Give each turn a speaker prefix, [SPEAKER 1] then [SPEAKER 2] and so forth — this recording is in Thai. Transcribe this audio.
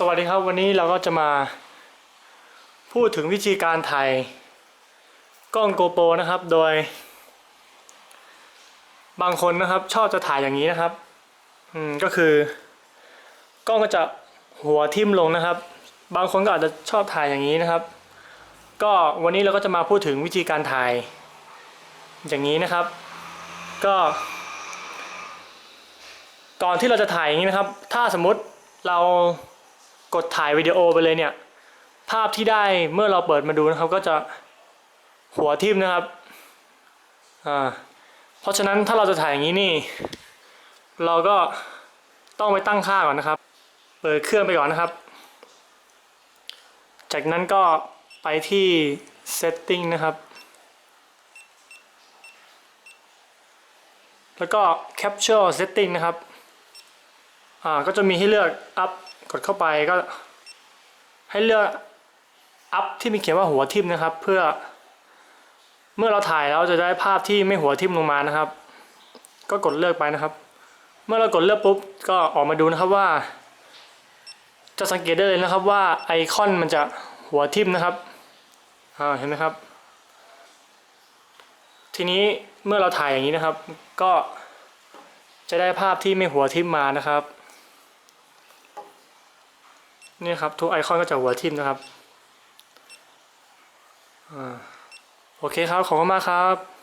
[SPEAKER 1] สวัสดีครับวันนี้เราก็จะมาพูดถึงวิธีการถ่ายกล้องโกโปรนะครับ โดย บางคนนะครับชอบจะถ่ายอย่างนี้นะครับอืมก็คือกล้องก็จะหัวทิ่มลงนะครับ บางคนก็อาจจะชอบถ่ายอย่างนี้นะครับ ก็วันนี้เราก็จะมาพูดถึงวิธีการถ่าย อย่างนี้นะครับ ก็ ก่อนที่เราจะถ่ายอย่างนี้นะครับ ถ้าสมมติเรา ดถ่ายวิดีโอไปเลยเนี่ย ภาพที่ได้เมื่อเราเปิดมาดูนะครับ ก็จะหัวทิ่มนะครับอ่าเพราะฉะนั้นถ้าเราจะถ่ายอย่างนี้นี่ เราก็ต้องไปตั้งค่าก่อนนะครับ เปิดเครื่องไปก่อนนะครับ จากนั้นก็ไปที่ setting นะครับ แล้วก็ capture setting นะครับ อ่าก็จะมีให้เลือก up กดเข้าไปก็ ให้เลือก up ที่มีเขียนว่าหัวทิ่มนะครับ เพื่อ เมื่อเราถ่ายแล้วจะได้ภาพที่ไม่หัวทิ่มลงมานะครับ ก็กดเลือกไปนะครับ เมื่อเรากดเลือกปุ๊บก็ออกมาดูนะครับว่า จะสังเกตได้เลยนะครับว่าไอคอนมันจะหัวทิ่มนะครับอ่าเห็นไหมครับ ทีนี้เมื่อเราถ่ายอย่างนี้นะครับ ก็จะได้ภาพที่ไม่หัวทิ่มมานะครับ นี่ครับทุกไอคอนก็จะหัวทิ่มนะครับอโอเคครับ ขอบคุณมากครับ